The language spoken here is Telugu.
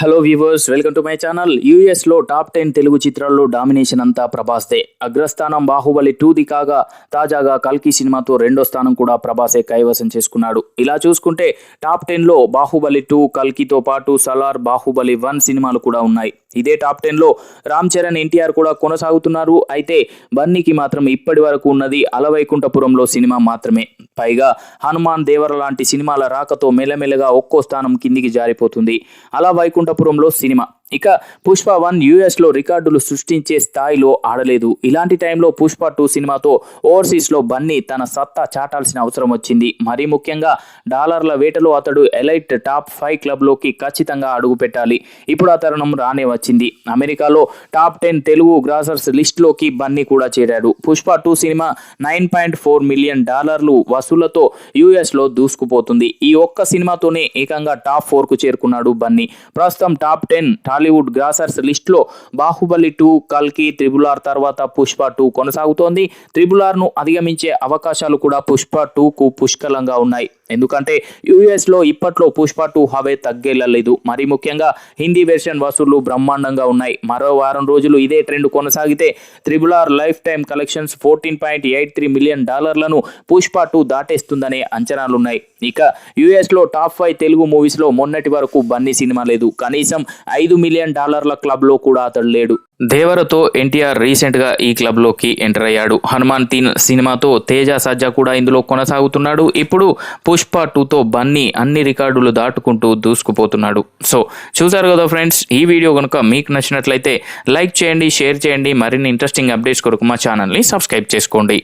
Hello viewers welcome to my channel యూఎస్లో టాప్ టెన్ తెలుగు చిత్రాల్లో డామినేషన్ అంతా ప్రభాస్దే అగ్రస్థానం బాహుబలి టూది కాగా తాజాగా కల్కి సినిమాతో రెండో స్థానం కూడా ప్రభాసే కైవసం చేసుకున్నాడు. ఇలా చూసుకుంటే టాప్ టెన్లో బాహుబలి టూ కల్కితో పాటు సలార్ బాహుబలి వన్ సినిమాలు కూడా ఉన్నాయి. ఇదే టాప్ టెన్లో రామ్ చరణ్ ఎన్టీఆర్ కూడా కొనసాగుతున్నారు. అయితే బన్నీకి మాత్రం ఇప్పటి వరకు ఉన్నది అలవైకుంఠపురంలో సినిమా మాత్రమే. పైగా హనుమాన్ దేవర లాంటి సినిమాల రాకతో మెల్లమెల్లగా ఒక్కో స్థానం కిందికి జారిపోతుంది. అలా వైకుంఠపురంలో సినిమా. ఇక పుష్ప వన్ యూఎస్లో రికార్డులు సృష్టించే స్థాయిలో ఆడలేదు. ఇలాంటి టైంలో పుష్ప టూ సినిమాతో ఓవర్సీస్లో బన్నీ తన సత్తా చాటాల్సిన అవసరం వచ్చింది. మరీ ముఖ్యంగా డాలర్ల వేటలో అతడు ఎలైట్ టాప్ ఫైవ్ క్లబ్లోకి ఖచ్చితంగా అడుగు పెట్టాలి. ఇప్పుడు ఆ తరుణం రానే వచ్చింది. అమెరికాలో టాప్ టెన్ తెలుగు గ్రాసర్స్ లిస్టులోకి బన్నీ కూడా చేరాడు. Pushpa two cinema nine point four million డాలర్లు వసూళ్ళతో యూఎస్లో దూసుకుపోతుంది. ఈ ఒక్క సినిమాతోనే ఏకంగా టాప్ ఫోర్కు చేరుకున్నాడు బన్నీ. ప్రస్తుతం టాప్ టెన్ టాలీవుడ్ గ్రాసర్స్ లిస్ట్లో బాహుబలి టూ కల్కి త్రిబుల్ ఆర్ తర్వాత పుష్ప టూ కొనసాగుతోంది. త్రిబుల్ ఆర్ను అధిగమించే అవకాశాలు కూడా పుష్ప టూకు పుష్కలంగా ఉన్నాయి. ఎందుకంటే యూఎస్లో ఇప్పట్లో పుష్ప టూ హవే తగ్గేళ్ళలేదు మరి ముఖ్యంగా హిందీ వెర్షన్ వసూళ్ళు బ్రహ్మాండంగా ఉన్నాయి. మరో వారం రోజులు ఇదే ట్రెండ్ కొనసాగితే triple R life time collections fourteen point eight three million డాలర్లను Pushpa two దాటేస్తుందనే అంచనాలున్నాయి. ఇక యూఎస్లో టాప్ ఫైవ్ తెలుగు మూవీస్లో మొన్నటి వరకు బన్నీ సినిమా లేదు. కనీసం ఐదు మిలియన్ డాలర్ల క్లబ్లో కూడా అతడు లేడు. దేవరతో ఎన్టీఆర్ రీసెంట్గా ఈ క్లబ్లోకి ఎంటర్ అయ్యాడు. హనుమాన్ తీన్ సినిమాతో తేజ సజ్జా కూడా ఇందులో కొనసాగుతున్నాడు. ఇప్పుడు పుష్ప టూతో బన్నీ అన్ని రికార్డులు దాటుకుంటూ దూసుకుపోతున్నాడు. సో చూసారు కదా ఫ్రెండ్స్ ఈ వీడియో కనుక మీకు నచ్చినట్లయితే లైక్ చేయండి షేర్ చేయండి. మరిన్ని ఇంట్రెస్టింగ్ అప్డేట్స్ కొరకు మా ఛానల్ని సబ్స్క్రైబ్ చేసుకోండి.